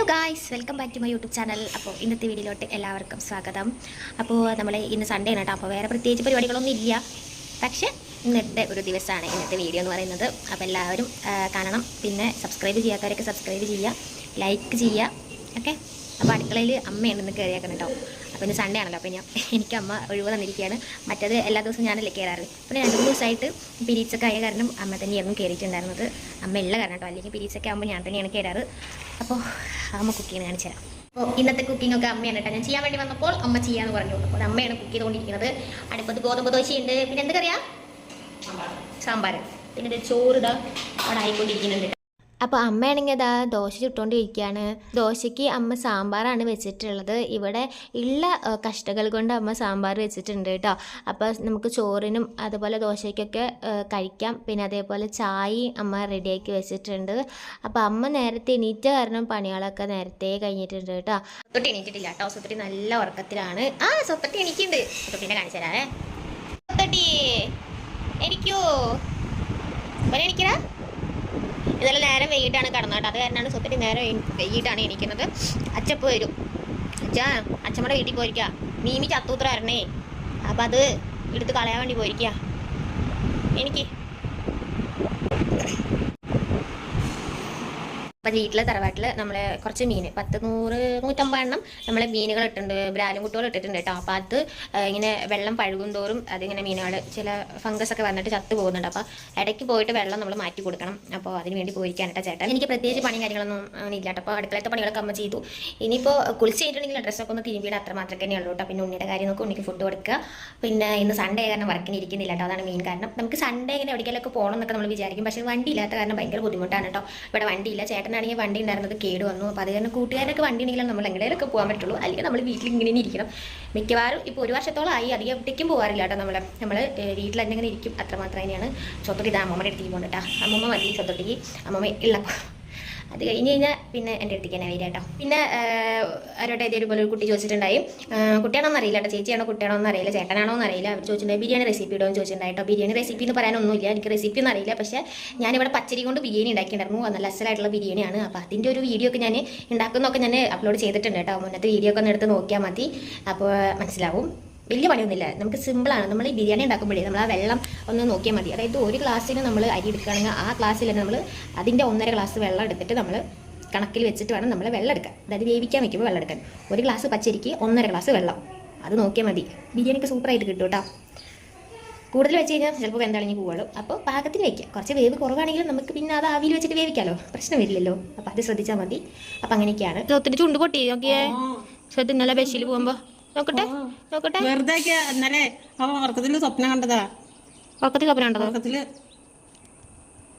Hello guys welcome back to my YouTube channel അപ്പോൾ ഇന്നത്തെ വീഡിയോയിലോട്ട് എല്ലാവർക്കും സ്വാഗതം. അപ്പോൾ നമ്മൾ ഇന്ന് സൺഡേ ആണ് കേട്ടോ. അപ്പോൾ വേറെ പ്രത്യേകിച്ച് പരിപാടികളൊന്നും ഇല്ല. പക്ഷേ ഇന്നത്തെ ഒരു ദിവസമാണ് ഇന്നത്തെ വീഡിയോ എന്ന് പറയുന്നത്. അപ്പോൾ എല്ലാവരും കാണണം. പിന്നെ സബ്സ്ക്രൈബ് ചെയ്യാത്തവരൊക്കെ സബ്സ്ക്രൈബ് ചെയ്യുക. ലൈക്ക് ചെയ്യുക. ഓക്കെ അപ്പോൾ അടുക്കളയിൽ അമ്മയാണ് ഇന്ന് കയറിയാക്കണം കേട്ടോ അപ്പോൾ ഇന്ന് സൺഡേ ആണല്ലോ. അപ്പോൾ ഞാൻ എനിക്ക് അമ്മ ഒഴിവ് തന്നിരിക്കുകയാണ് മറ്റത് എല്ലാ ദിവസവും ഞാനല്ലേ കയറാറ് പിന്നെ രണ്ട് മൂന്ന് ദിവസമായിട്ട് പിരീച്ചൊക്കെ ആയ കാരണം അമ്മ തന്നെയായിരുന്നു കയറിയിട്ടുണ്ടായിരുന്നത് അമ്മ ഉള്ള കാരണം കേട്ടോ അല്ലെങ്കിൽ പിരീച്ചൊക്കെ ആകുമ്പോൾ ഞാൻ തന്നെയാണ് കയറാറ് അപ്പോൾ അമ്മ കുക്ക് ചെയ്യുന്ന കാണിച്ചു തരാം. അപ്പോൾ ഇന്നത്തെ കുക്കിംഗ് ഒക്കെ അമ്മയാണ് കേട്ടോ ഞാൻ ചെയ്യാൻ വേണ്ടി വന്നപ്പോൾ അമ്മ ചെയ്യാന്ന് പറഞ്ഞു. അപ്പോൾ അമ്മയാണ് കുക്ക് ചെയ്തുകൊണ്ടിരിക്കുന്നത്. അടുപ്പത്ത് ഗോതമ്പ് ദോശയുണ്ട്. പിന്നെ എന്ത് കറിയാ? സാമ്പാർ. പിന്നെ ചോറിടാ അവിടെ ആയിക്കൊണ്ടിരിക്കുന്നുണ്ട് അപ്പോൾ അമ്മയാണെങ്കിൽ അതാ ദോശ ചുട്ടുകൊണ്ടിരിക്കുകയാണ് ദോശയ്ക്ക് അമ്മ സാമ്പാറാണ് വെച്ചിട്ടുള്ളത്. ഇവിടെ ഉള്ള കഷ്ടകൾ കൊണ്ട് അമ്മ സാമ്പാർ വെച്ചിട്ടുണ്ട് കേട്ടോ. അപ്പോൾ നമുക്ക് ചോറിനും അതുപോലെ ദോശയ്ക്കൊക്കെ കഴിക്കാം. പിന്നെ അതേപോലെ ചായ അമ്മ റെഡിയാക്കി വെച്ചിട്ടുണ്ട്. അപ്പോൾ അമ്മ നേരത്തെ എണീറ്റ കാരണം പണികളൊക്കെ നേരത്തെ കഴിഞ്ഞിട്ടുണ്ട് കേട്ടോ. സ്വത്തൊട്ടി എണീറ്റിട്ടില്ല കേട്ടോ. സ്വത്തൊട്ടി നല്ല ഉറക്കത്തിലാണ്. ആ സ്വത്തൊട്ടി എണീക്കുന്നുണ്ട്. കാണിച്ചു തരാവേ. എനിക്കോ എണീക്കടാ. ഇതെല്ലാം നേരം വൈകിട്ടാണ് കിടന്നത് അത് കാരണമാണ് സ്വത്തിന് നേരം വൈകിട്ടാണ് എണീക്കുന്നത്. അച്ചപ്പ് വരും. അച്ഛാ അച്ഛമ്മയുടെ വീട്ടിൽ പോയിരിക്കുക മീമി ചത്തൂത്ര വരണേ. അപ്പം അത് എടുത്ത് കളയാൻ വേണ്ടി പോയിരിക്കുക എനിക്ക് അപ്പം വീട്ടിലെ തറവാട്ടിൽ നമ്മൾ കുറച്ച് മീൻ പത്ത് നൂറ് നൂറ്റമ്പത് എണ്ണം നമ്മൾ മീനുകൾ ഇട്ടിട്ടുണ്ട്. ബ്രാലും കുട്ടികൾ ഇട്ടിട്ടുണ്ട് കേട്ടോ. അപ്പോൾ അത് ഇങ്ങനെ വെള്ളം പഴുകും തോറും അതിങ്ങനെ മീനുകൾ ചില ഫംഗസ് ഒക്കെ വന്നിട്ട് ചത്തു പോകുന്നുണ്ട്. അപ്പോൾ ഇടയ്ക്ക് പോയിട്ട് വെള്ളം നമ്മൾ മാറ്റി കൊടുക്കണം. അപ്പോൾ അതിന് വേണ്ടി പോയിരിക്കാൻ ചേട്ടൻ. എനിക്ക് പ്രത്യേകിച്ച് പണി കാര്യങ്ങളൊന്നും ഇല്ല കേട്ടോ. അപ്പോൾ അടുക്കളത്തെ പണികളൊക്കെ അമ്മ ചെയ്തു. ഇനിയിപ്പോൾ കുളിച്ച് കഴിഞ്ഞിട്ടുണ്ടെങ്കിൽ ഡ്രസ്സൊക്കെ ഒന്ന് തിരുമ്പിയുടെ അത്ര മാത്രമേ തന്നെ ഉള്ളൂ കേട്ടോ. പിന്നെ ഉണ്ണിയുടെ കാര്യം നോക്കും ഉണ്ണിക്ക് ഫുഡ് കൊടുക്കുക. പിന്നെ ഇന്ന് സൺഡേ കാരണം വർക്കിന് ഇരിക്കുന്നില്ല കേട്ടോ. അതാണ് മെയിൻ കാരണം. നമുക്ക് സൺഡേ ഇങ്ങനെ എവിടേക്കെങ്കിലൊക്കെ പോകണം എന്നൊക്കെ നമ്മൾ വിചാരിക്കും. പക്ഷേ വണ്ടി ഇല്ലാത്ത കാരണം ഭയങ്കര ബുദ്ധിമുട്ടാണ് കേട്ടോ. ഇവിടെ വണ്ടിയില്ല ചേട്ടനാണെങ്കിൽ വണ്ടി ഉണ്ടായിരുന്നത് കേട് വന്നു. അപ്പോൾ അത് കാരണം കൂട്ടുകാരൊക്കെ വണ്ടി ഉണ്ടെങ്കിലും നമ്മൾ എങ്ങനെയൊക്കെ പോകാൻ പറ്റുള്ളൂ. അല്ലെങ്കിൽ നമ്മൾ വീട്ടിൽ ഇങ്ങനെ തന്നെ ഇരിക്കണം. മിക്കവാറും ഇപ്പോൾ ഒരു വർഷത്തോളം ആയി അധികം എവിടേക്കും പോകാറില്ല കേട്ടോ നമ്മൾ നമ്മൾ വീട്ടിൽ തന്നെ ഇങ്ങനെ ഇരിക്കും. അത്രമാത്രം തന്നെയാണ്. സ്വത്തൊട്ടി ഇത് അമ്മമ്മയുടെ അടുത്തേക്ക് പോകണ്ട അമ്മമ്മ മതി സ്വത്തൊട്ടിക്ക് അമ്മമ്മ ഉള്ളപ്പോൾ അത് കഴിഞ്ഞ് കഴിഞ്ഞാൽ പിന്നെ എന്റെ അടുത്തേക്ക് തന്നെ വരിക കേട്ടോ. പിന്നെ അവരോട് ഇതേപോലെ ഒരു കുട്ടി ചോദിച്ചിട്ടുണ്ടായി. കുട്ടിയാണോ എന്നറിയില്ല കേട്ടോ. ചേച്ചിയാണോ കുട്ടിയാണോ എന്ന് അറിയില്ല. ചേട്ടനാണോ എന്ന് അറിയില്ല. അവർ ചോദിച്ചിട്ടുണ്ടായി ബിരിയാണി റെസിപ്പി ഇടുമെന്ന് ചോദിച്ചിട്ടുണ്ടായി കേട്ടോ. ബിരിയാണി റെസിപ്പി എന്ന് പറയാനൊന്നുമില്ല എനിക്ക് റെസിപ്പി ഒന്നും അറിയില്ല. പക്ഷേ ഞാനിവിടെ പച്ചരി കൊണ്ട് ബിരിയാണി ഉണ്ടാക്കിയിട്ടുണ്ടായിരുന്നു. നല്ല അസലായിട്ടുള്ള ബിരിയാണിയാണ്. അപ്പോൾ അതിന്റെ ഒരു വീഡിയോ ഒക്കെ ഞാൻ ഉണ്ടാക്കുന്നൊക്കെ ഞാൻ അപ്ലോഡ് ചെയ്തിട്ടുണ്ട് കേട്ടോ. മുന്നത്തെ വീഡിയോ ഒക്കെ ഒന്ന് എടുത്ത് നോക്കിയാൽ മതി. അപ്പോൾ മനസ്സിലാവും. വലിയ പണിയൊന്നുമില്ല. നമുക്ക് സിമ്പിളാണ് നമ്മൾ ഈ ബിരിയാണി ഉണ്ടാക്കുമ്പോഴേ നമ്മൾ ആ വെള്ളം ഒന്ന് നോക്കിയാൽ മതി. അതായത് ഒരു ഗ്ലാസ്സിന് നമ്മൾ അരി എടുക്കുകയാണെങ്കിൽ ആ ഗ്ലാസ്സിൽ തന്നെ നമ്മൾ അതിന്റെ ഒന്നര ഗ്ലാസ് വെള്ളം എടുത്തിട്ട് നമ്മൾ കണക്കിൽ വെച്ചിട്ട് വേണം നമ്മൾ വെള്ളം എടുക്കാൻ. അതായത് വേവിക്കാൻ വയ്ക്കുമ്പോൾ വെള്ളം എടുക്കാൻ. ഒരു ഗ്ലാസ് പച്ചരിക്ക് ഒന്നര ഗ്ലാസ് വെള്ളം. അത് നോക്കിയാൽ മതി. ബിരിയാണിക്ക് സൂപ്പറായിട്ട് കിട്ടും കേട്ടോ. കൂടുതൽ വെച്ച് കഴിഞ്ഞാൽ ചിലപ്പോൾ വെന്തളിഞ്ഞ് പോവുള്ളൂ അപ്പോൾ പാകത്തിന് വയ്ക്കുക കുറച്ച് വേവ് കുറവാണെങ്കിലും നമുക്ക് പിന്നെ അത് ആവിയിൽ വെച്ചിട്ട് വേവിക്കാമല്ലോ പ്രശ്നം വരില്ലല്ലോ. അപ്പോൾ അത് ശ്രദ്ധിച്ചാൽ മതി. അപ്പോൾ അങ്ങനെയൊക്കെയാണ്. ഒത്തിരി ചുണ്ട് പൊട്ടി നോക്കിയേ. ശ്രദ്ധ ഇന്നലെ ബസ്സിൽ പോകുമ്പോൾ? നോക്കട്ടെ നോക്കട്ടെ. വെറുതെ ഇന്നലെ അവൻ ഉറക്കത്തിൽ സ്വപ്നം കണ്ടതാ. ഉറക്കത്തിൽ കപ്പനുണ്ടോ ഉറക്കത്തിൽ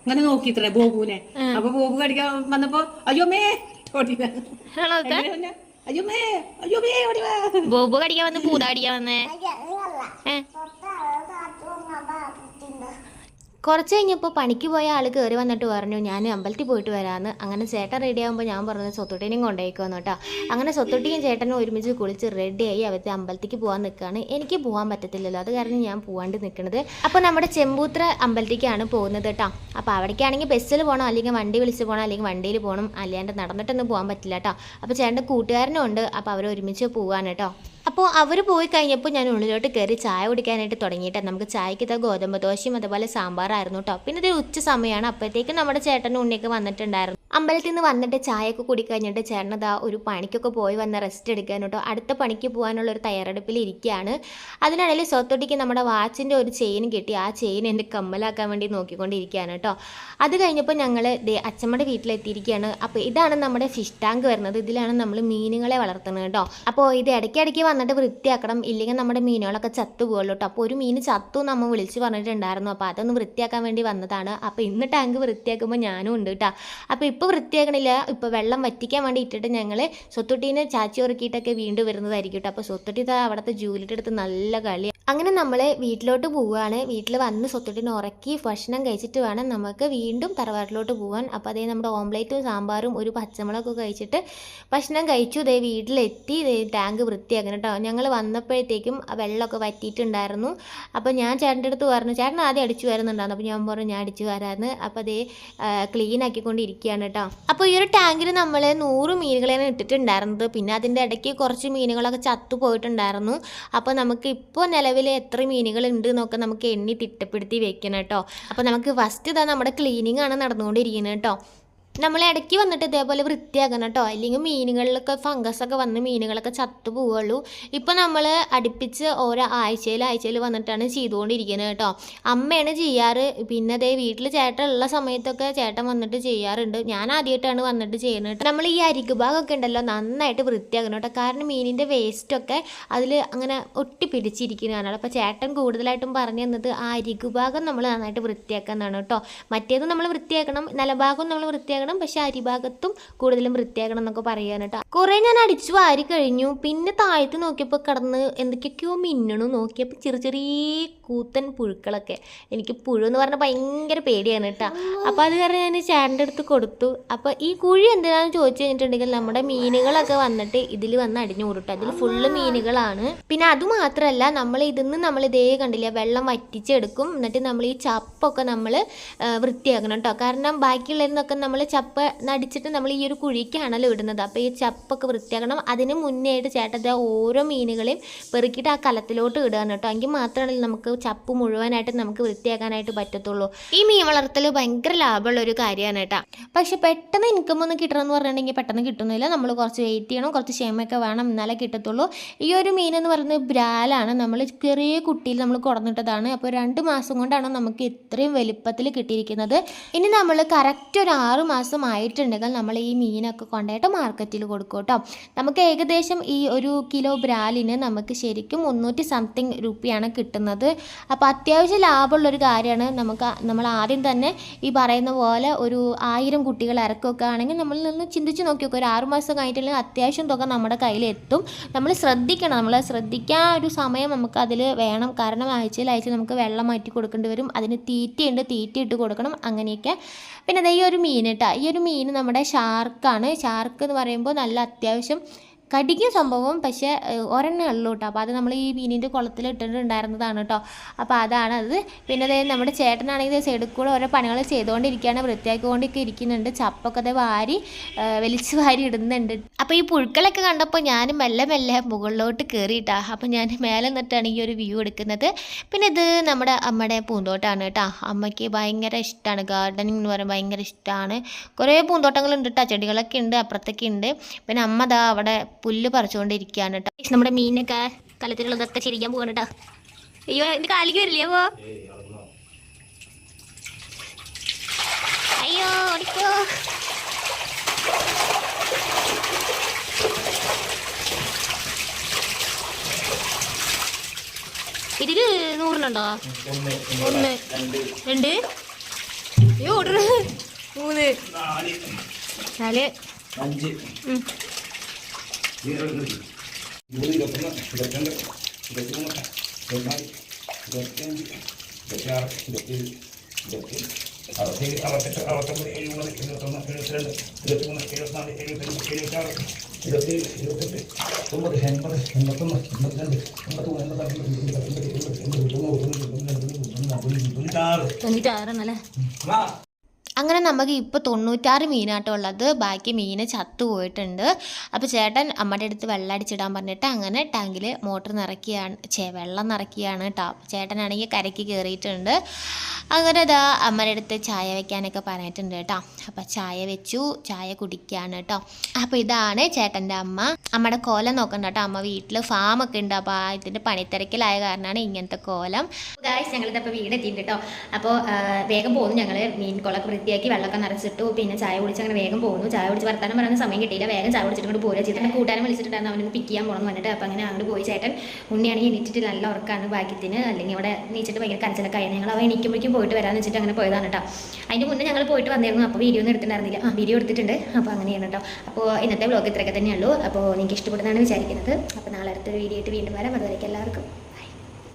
ഇങ്ങനെ നോക്കിത്രേ ബോബുവിനെ. അപ്പൊ ബോബു കടിക്കാൻ വന്നപ്പോ അയ്യോമേ ബോബു കടിക്കാൻ വന്ന് പൂത കടിക്കാൻ വന്നേ? കുറച്ച് കഴിഞ്ഞപ്പോൾ പണിക്ക് പോയ ആൾ കയറി വന്നിട്ട് പറഞ്ഞു ഞാൻ അമ്പലത്തിൽ പോയിട്ട് വരാമെന്ന് അങ്ങനെ ചേട്ടൻ റെഡി ആകുമ്പോൾ ഞാൻ പറഞ്ഞത് സ്വത്തൊട്ടീനെയും കൊണ്ടുപോയിക്കോന്ന് കേട്ടോ അങ്ങനെ സ്വത്തൊട്ടിയും ചേട്ടനും ഒരുമിച്ച് കുളിച്ച് റെഡിയായി അവരുടെ അമ്പലത്തിക്ക് പോകാൻ നിൽക്കുകയാണ് എനിക്ക് പോകാൻ പറ്റത്തില്ലല്ലോ അത് കാരണം ഞാൻ പോകാണ്ട് നിൽക്കുന്നത് അപ്പോൾ നമ്മുടെ ചെമ്പൂത്ര അമ്പലത്തേക്കാണ് പോകുന്നത് കേട്ടോ അപ്പോൾ അവിടേക്കാണെങ്കിൽ ബസ്സിൽ പോകണം അല്ലെങ്കിൽ വണ്ടി വിളിച്ച് പോകണം അല്ലെങ്കിൽ വണ്ടിയിൽ പോകണം അല്ലാണ്ട് നടന്നിട്ടൊന്നും പോകാൻ പറ്റില്ല കേട്ടോ അപ്പോൾ ചേട്ടന്റെ കൂട്ടുകാരനും ഉണ്ട് അപ്പോൾ അവർ ഒരുമിച്ച് പോകാൻ കേട്ടോ അപ്പോൾ അവർ പോയി കഴിഞ്ഞപ്പോൾ ഞാൻ ഉള്ളിലോട്ട് കയറി ചായ കുടിക്കാനായിട്ട് തുടങ്ങിയിട്ട് നമുക്ക് ചായക്ക് ഇതാ ഗോതമ്പ് ദോശയും അതുപോലെ സാമ്പാറായിരുന്നു കേട്ടോ പിന്നെ ഇതൊരു ഉച്ച സമയമാണ് അപ്പോഴത്തേക്കും നമ്മുടെ ചേട്ടനും ഉണ്ണിയൊക്കെ വന്നിട്ടുണ്ടായിരുന്നു. അമ്പലത്തിൽ നിന്ന് വന്നിട്ട് ചായയൊക്കെ കുടിക്കഴിഞ്ഞിട്ട് ചേട്ടൻ ഇതാ ഒരു പണിക്കൊക്കെ പോയി വന്ന് റെസ്റ്റ് എടുക്കാൻ കേട്ടോ അടുത്ത പണിക്ക് പോകാനുള്ള ഒരു തയ്യാറെടുപ്പിൽ ഇരിക്കുകയാണ് അതിനിടയിൽ സ്വത്തൊട്ടിക്ക് നമ്മുടെ വാച്ചിന്റെ ഒരു ചെയിൻ കിട്ടി. ആ ചെയിൻ എന്റെ കമ്മലാക്കാൻ വേണ്ടി നോക്കിക്കൊണ്ടിരിക്കുകയാണ് കേട്ടോ അത് കഴിഞ്ഞപ്പോൾ ഞങ്ങൾ അച്ഛമ്മയുടെ വീട്ടിലെത്തിയിരിക്കുകയാണ് അപ്പോൾ ഇതാണ് നമ്മുടെ ഫിഷ് ടാങ്ക് വരുന്നത്. ഇതിലാണ് നമ്മൾ മീനുകളെ വളർത്തുന്നത് കേട്ടോ അപ്പോൾ ഇത് ഇടയ്ക്കിടയ്ക്ക് വന്നിട്ട് വൃത്തിയാക്കണം. ഇല്ലെങ്കിൽ നമ്മുടെ മീനുകളൊക്കെ ചത്തു പോകുമല്ലോ കേട്ടോ അപ്പോൾ ഒരു മീൻ ചത്തു നമ്മൾ വിളിച്ച് പറഞ്ഞിട്ടുണ്ടായിരുന്നു. അപ്പോൾ അതൊന്ന് വൃത്തിയാക്കാൻ വേണ്ടി വന്നതാണ്. അപ്പോൾ ഇന്ന് ടാങ്ക് വൃത്തിയാക്കുമ്പോൾ ഞാനും ഉണ്ട് കേട്ടോ അപ്പോൾ ഇപ്പോൾ വൃത്തിയാക്കണില്ല. ഇപ്പോൾ വെള്ളം വറ്റിക്കാൻ വേണ്ടി ഇട്ടിട്ട് ഞങ്ങൾ സ്വത്തുട്ടീനെ ചാച്ചി ഉറക്കിയിട്ടൊക്കെ വീണ്ടും വരുന്നതായിരിക്കും കേട്ടോ അപ്പോൾ സ്വത്തുട്ടി അവിടുത്തെ ജൂലിയുടെ അടുത്ത് നല്ല കളി അങ്ങനെ നമ്മൾ വീട്ടിലോട്ട് പോവുകയാണ്. വീട്ടിൽ വന്ന് സ്വത്തിട്ടിന് ഉറക്കി ഭക്ഷണം കഴിച്ചിട്ട് വേണം നമുക്ക് വീണ്ടും തറവാട്ടിലോട്ട് പോകാൻ അപ്പോൾ അതേ നമ്മുടെ ഓംലേറ്റും സാമ്പാറും ഒരു പച്ചമുളകൊക്കെ കഴിച്ചിട്ട് ഭക്ഷണം കഴിച്ചു. ഇതേ വീട്ടിലെത്തി ഇതേ ടാങ്ക് വൃത്തിയാക്കണം കേട്ടോ. ഞങ്ങൾ വന്നപ്പോഴത്തേക്കും വെള്ളമൊക്കെ വറ്റിയിട്ടുണ്ടായിരുന്നു. അപ്പോൾ ഞാൻ ചേട്ടന്റെ അടുത്ത് പറഞ്ഞു ചേട്ടൻ ആദ്യം അടിച്ചു വരുന്നുണ്ടായിരുന്നു. അപ്പോൾ ഞാൻ പറഞ്ഞു ഞാൻ അടിച്ചു വരാമെന്ന് അപ്പോൾ അതേ ക്ലീൻ ആക്കിക്കൊണ്ടിരിക്കുകയാണ് കേട്ടോ. അപ്പോൾ ഈ ഒരു ടാങ്കിൽ നമ്മൾ നൂറ് മീനുകളാണ് ഇട്ടിട്ടുണ്ടായിരുന്നത്. പിന്നെ അതിന്റെ ഇടയ്ക്ക് കുറച്ച് മീനുകളൊക്കെ ചത്തു പോയിട്ടുണ്ടായിരുന്നു. അപ്പോൾ നമുക്ക് ഇപ്പോൾ നിലവിൽ എത്ര മീനുകൾ ഉണ്ട് എന്നൊക്കെ നമുക്ക് എണ്ണി തിട്ടപ്പെടുത്തി വെക്കണം കേട്ടോ. അപ്പോൾ നമുക്ക് ഫസ്റ്റ് ഇതാ നമ്മുടെ ക്ലീനിങ് ആണ് നടന്നുകൊണ്ടിരിക്കുന്നത് കേട്ടോ. നമ്മൾ ഇടയ്ക്ക് വന്നിട്ട് ഇതേപോലെ വൃത്തിയാക്കണം കേട്ടോ. അല്ലെങ്കിൽ മീനുകളിലൊക്കെ ഫംഗസൊക്കെ വന്ന് മീനുകളൊക്കെ ചത്തു പോവുള്ളൂ ഇപ്പോൾ നമ്മൾ അടുപ്പിച്ച് ഓരോ ആഴ്ചയിൽ ആഴ്ചയിൽ വന്നിട്ടാണ് ചെയ്തുകൊണ്ടിരിക്കുന്നത് കേട്ടോ. അമ്മയാണ് ചെയ്യാറ്. പിന്നെ അതേ വീട്ടിൽ ചേട്ടൻ ഉള്ള സമയത്തൊക്കെ ചേട്ടൻ വന്നിട്ട് ചെയ്യാറുണ്ട്. ഞാൻ ആദ്യമായിട്ടാണ് വന്നിട്ട് ചെയ്യുന്നത് കേട്ടോ. നമ്മൾ ഈ അരികു ഭാഗമൊക്കെ ഉണ്ടല്ലോ നന്നായിട്ട് വൃത്തിയാക്കണം കേട്ടോ. കാരണം മീനിന്റെ വേസ്റ്റൊക്കെ അതിൽ അങ്ങനെ ഒട്ടി പിടിച്ചിരിക്കുന്നതാണ് അപ്പോൾ ചേട്ടൻ കൂടുതലായിട്ടും പറഞ്ഞു തന്നത് ആ അരികു ഭാഗം നമ്മൾ നന്നായിട്ട് വൃത്തിയാക്കാന്നാണ് കേട്ടോ. മറ്റേത് നമ്മൾ വൃത്തിയാക്കണം നിലഭാഗം നമ്മൾ വൃത്തിയാക്കണം. പക്ഷേ അരിഭാഗത്തും കൂടുതലും വൃത്തിയാക്കണം എന്നൊക്കെ പറയാൻ കേട്ടോ കുറേ ഞാൻ അടിച്ചു വാരി കഴിഞ്ഞു. പിന്നെ താഴത്ത് നോക്കിയപ്പോൾ കടന്ന് എന്തൊക്കെയൊക്കെയോ മിന്നണു. നോക്കിയപ്പോൾ ചെറിയ ചെറിയ കൂത്തൻ പുഴുക്കളൊക്കെ. എനിക്ക് പുഴു എന്ന് പറഞ്ഞാൽ ഭയങ്കര പേടിയാണ് കേട്ടോ അപ്പോൾ അത് കാരണം ഞാൻ ചേട്ടന്റെ അടുത്ത് കൊടുത്തു. അപ്പോൾ ഈ കുഴി എന്തിനാണെന്ന് ചോദിച്ചു കഴിഞ്ഞിട്ടുണ്ടെങ്കിൽ നമ്മുടെ മീനുകളൊക്കെ വന്നിട്ട് ഇതിൽ വന്ന് അടിഞ്ഞു കൂടുട്ടോ അതിൽ ഫുള്ള് മീനുകളാണ്. പിന്നെ അതുമാത്രമല്ല നമ്മൾ ഇതിന്ന് നമ്മൾ ഇതേ കണ്ടില്ല വെള്ളം വറ്റിച്ചെടുക്കും. എന്നിട്ട് നമ്മൾ ഈ ചപ്പൊക്കെ നമ്മൾ വൃത്തിയാക്കണം കേട്ടോ കാരണം ബാക്കിയുള്ളതിനൊക്കെ നമ്മൾ ചപ്പ് നടിച്ചിട്ട് നമ്മൾ ഈ ഒരു കുഴിക്കാണല്ലോ ഇടുന്നത്. അപ്പോൾ ഈ ചപ്പൊക്കെ വൃത്തിയാക്കണം. അതിന് മുന്നേ ആയിട്ട് ചേട്ടൻ ഓരോ മീനുകളെയും പെറുക്കിയിട്ട് ആ കലത്തിലോട്ട് ഇടുകയാണ് കേട്ടോ. എങ്കിൽ മാത്രമേ നമുക്ക് ചപ്പ് മുഴുവനായിട്ട് നമുക്ക് വൃത്തിയാക്കാനായിട്ട് പറ്റത്തുള്ളൂ. ഈ മീൻ വളർത്തൽ ഭയങ്കര ലാഭമുള്ള ഒരു കാര്യമാണ് കേട്ടോ. പക്ഷെ പെട്ടെന്ന് ഇൻകം ഒന്നും കിട്ടണമെന്ന് പറഞ്ഞിട്ടുണ്ടെങ്കിൽ പെട്ടെന്ന് കിട്ടുന്നില്ല. നമ്മൾ കുറച്ച് വെയിറ്റ് ചെയ്യണം കുറച്ച് ക്ഷമയൊക്കെ വേണം എന്നാലേ കിട്ടത്തുള്ളൂ. ഈ ഒരു മീൻ എന്ന് പറയുന്നത് ബ്രാലാണ്. നമ്മൾ ചെറിയ കുട്ടിയിൽ നമ്മൾ കൊടുന്നിട്ടതാണ്. അപ്പോൾ രണ്ട് മാസം കൊണ്ടാണ് നമുക്ക് ഇത്രയും വലുപ്പത്തിൽ കിട്ടിയിരിക്കുന്നത്. ഇനി നമ്മൾ കറക്റ്റ് ഒരു ആറ് മാസം ആയിട്ടുണ്ടെങ്കിൽ നമ്മൾ ഈ മീനൊക്കെ കൊണ്ടുപോയിട്ട് മാർക്കറ്റിൽ കൊടുക്കും കേട്ടോ. നമുക്ക് ഏകദേശം ഈ ഒരു കിലോ ബ്രാലിന് നമുക്ക് ശരിക്കും മുന്നൂറ്റി സംതിങ് രൂപയാണ് കിട്ടുന്നത്. അപ്പോൾ അത്യാവശ്യം ലാഭമുള്ളൊരു കാര്യമാണ്. നമുക്ക് നമ്മൾ ആദ്യം തന്നെ ഈ പറയുന്ന പോലെ ഒരു ആയിരം കുട്ടികൾ ഇറക്കുകയൊക്കെ ആണെങ്കിൽ നമ്മൾ നിന്ന് ചിന്തിച്ച് നോക്കിയൊക്കെ. ഒരു ആറുമാസം കഴിഞ്ഞിട്ടുണ്ടെങ്കിൽ അത്യാവശ്യം തുക നമ്മുടെ കയ്യിലെത്തും. നമ്മൾ ശ്രദ്ധിക്കണം. നമ്മൾ ശ്രദ്ധിക്കാൻ ഒരു സമയം നമുക്ക് അതിൽ വേണം. കാരണം ആഴ്ചയിൽ ആഴ്ച നമുക്ക് വെള്ളം മാറ്റി കൊടുക്കേണ്ടി വരും. അതിന് തീറ്റയുണ്ട് തീറ്റയിട്ട് കൊടുക്കണം. അങ്ങനെയൊക്കെ. പിന്നെ ഈ ഒരു മീൻ ഈ ഒരു മീൻ നമ്മുടെ ഷാർക്കാണ്. ഷാർക്ക് എന്ന് പറയുമ്പോൾ നല്ല അത്യാവശ്യം കടിക്കും സംഭവം പക്ഷേ ഒരെണ്ണേ ഉള്ളൂ കേട്ടോ. അപ്പോൾ അത് നമ്മൾ ഈ മീനിന്റെ കുളത്തിൽ ഇട്ടിട്ടുണ്ടായിരുന്നതാണ് കേട്ടോ. അപ്പോൾ അതാണ് അത്. പിന്നെ അതായത് നമ്മുടെ ചേട്ടനാണെങ്കിൽ സൈഡിൽ കൂടെ ഓരോ പണികൾ ചെയ്തുകൊണ്ടിരിക്കുകയാണ്. വൃത്തിയാക്കിക്കൊണ്ടൊക്കെ ഇരിക്കുന്നുണ്ട് ചപ്പൊക്കെ അത് വാരി വലിച്ചു വാരി ഇടുന്നുണ്ട്. അപ്പോൾ ഈ പുഴുക്കളൊക്കെ കണ്ടപ്പോൾ ഞാൻ മെല്ലെ മെല്ലെ മുകളിലോട്ട് കയറിയിട്ടാ അപ്പോൾ ഞാൻ മേലെ നിന്നിട്ടാണ് ഈ ഒരു വ്യൂ എടുക്കുന്നത്. പിന്നെ ഇത് നമ്മുടെ അമ്മയുടെ പൂന്തോട്ടമാണ് കേട്ടോ. അമ്മയ്ക്ക് ഭയങ്കര ഇഷ്ടമാണ് ഗാർഡനിങ് എന്ന് പറയുമ്പോൾ ഭയങ്കര ഇഷ്ടമാണ് കുറേ പൂന്തോട്ടങ്ങളുണ്ട് കേട്ടോ. ചെടികളൊക്കെ ഉണ്ട് അപ്പുറത്തൊക്കെ ഉണ്ട്. പിന്നെ അമ്മ ദാ അവിടെ പുല്ല് പറിച്ചുകൊണ്ടിരിക്കുകയാണ് കേട്ടോ. നമ്മുടെ മീനൊക്കെ കലത്തിലുള്ളതൊക്കെ ചിരിക്കാൻ പോകണം കേട്ടോ. അയ്യോ എന്റെ കാലിക്ക് വരില്ലേ അപ്പോ അയ്യോ ഓടിക്കോ. ഇതിൽ നൂറിനുണ്ടോ? ഒന്ന് രണ്ട്. അയ്യോ ഓർഡർ. മൂന്ന്. നാല്. അറുപത്തേഴ് അറുപത്തെട്ട് അറുപത്തൊമ്പത് എഴുപത് എഴുപത്തൊന്ന് എഴുപത്തിരണ്ട് ഇരുപത്തിമൂന്ന് എഴുപത്തിനാല് എഴുപത്തഞ്ച് എഴുപത്താറ് ഇരുപത്തേഴ് ഇരുപത്തെട്ട്. തൊണ്ണൂറ്. എൺപത്. എൺപത്തൊന്ന്. എൺപത്തിരണ്ട്. എൺപത്തിമൂന്ന് എൺപത്താറ്. എൺപത്തി എൺപത്തി എൺപത്തി എൺപത് തൊണ്ണൂറ് തൊണ്ണൂറ് തൊണ്ണൂറ്റാറ്. തൊണ്ണൂറ്റാറെന്നല്ലേ വാ. അങ്ങനെ നമുക്ക് ഇപ്പോൾ തൊണ്ണൂറ്റാറ് മീനാട്ടോ ഉള്ളത്. ബാക്കി മീൻ ചത്തുപോയിട്ടുണ്ട് അപ്പോൾ ചേട്ടൻ അമ്മയുടെ അടുത്ത് വെള്ളം അടിച്ചിടാൻ പറഞ്ഞിട്ട് അങ്ങനെ ടാങ്കിൽ മോട്ടർ നിറയ്ക്കുകയാണ്. ചേ വെള്ളം നിറയ്ക്കുകയാണ് കേട്ടോ ചേട്ടനാണെങ്കിൽ കരയ്ക്ക് കയറിയിട്ടുണ്ട് അങ്ങനെ ഇതാ അമ്മയുടെ അടുത്ത് ചായ വെക്കാനൊക്കെ പറഞ്ഞിട്ടുണ്ട് കേട്ടോ അപ്പോൾ ചായ വെച്ചു ചായ കുടിക്കുകയാണ് കേട്ടോ അപ്പോൾ ഇതാണ് ചേട്ടന്റെ അമ്മ. അമ്മയുടെ കോലം നോക്കണ്ട കേട്ടോ അമ്മ വീട്ടിൽ ഫാമൊക്കെ ഉണ്ട്. അപ്പോൾ ഇതിന്റെ പണിത്തിരക്കിലായ കാരണമാണ് ഇങ്ങനത്തെ കോലം. ഗായ്സ് ഞങ്ങളിതപ്പോൾ വീട് എത്തിയിട്ടുണ്ട് കേട്ടോ അപ്പോൾ വേഗം പോകുന്നു ഞങ്ങൾ മീൻ കുളമൊക്കെ വൃത്തിയാക്കി വെള്ളമൊക്കെ നിറച്ചിട്ടു പിന്നെ ചായ കുടിച്ച് അങ്ങനെ വേഗം പോകുന്നു ചായ കുടിച്ച് വർത്താനം പറയുന്ന സമയം കിട്ടിയില്ല. വേഗം ചായ കുടിച്ചിട്ട് ഇങ്ങോട്ട് ചേട്ടൻ കൂട്ടാനും വിളിച്ചിട്ടുണ്ടായിരുന്നു അവനൊന്ന് പിക്ക് ചെയ്യാൻ പോകണം വന്നിട്ട് അപ്പോൾ അങ്ങനെ അങ്ങോട്ട് പോയി. ചേട്ടൻ ഉണ്ണിയാണെങ്കിൽ എണീറ്റിട്ട് നല്ല ഉറക്കാണ് ഭാഗ്യത്തിന്. അല്ലെങ്കിൽ ഇവിടെ നീച്ചിട്ട് ഭയങ്കര കരച്ചിലൊക്കെ ആയിരുന്നു ഞങ്ങൾ അവ എണീക്കുമ്പോഴേക്കും പോയിട്ട് വരാമെന്ന് വെച്ചിട്ട് അങ്ങനെ പോയതാണ് കേട്ടോ. അതിന്റെ മുന്നേ ഞങ്ങൾ പോയിട്ട് വന്നിരുന്നു. അപ്പോൾ വീഡിയോ ഒന്നും എടുത്തിട്ടുണ്ടായിരുന്നില്ല. ആ വീഡിയോ എടുത്തിട്ടുണ്ട്. അപ്പോൾ അങ്ങനെയാണ് കേട്ടോ. അപ്പോൾ ഇന്നത്തെ വ്ലോഗ് ഇത്രയൊക്കെ തന്നെയുള്ളൂ. അപ്പോൾ നിങ്ങൾക്ക് ഇഷ്ടപ്പെടുന്നതാണ് വിചാരിക്കുന്നത്. അപ്പോൾ നാളെ അടുത്തൊരു വീഡിയോ ആയിട്ട് വീണ്ടും വരാം. അതുവരേക്കും എല്ലാവർക്കും.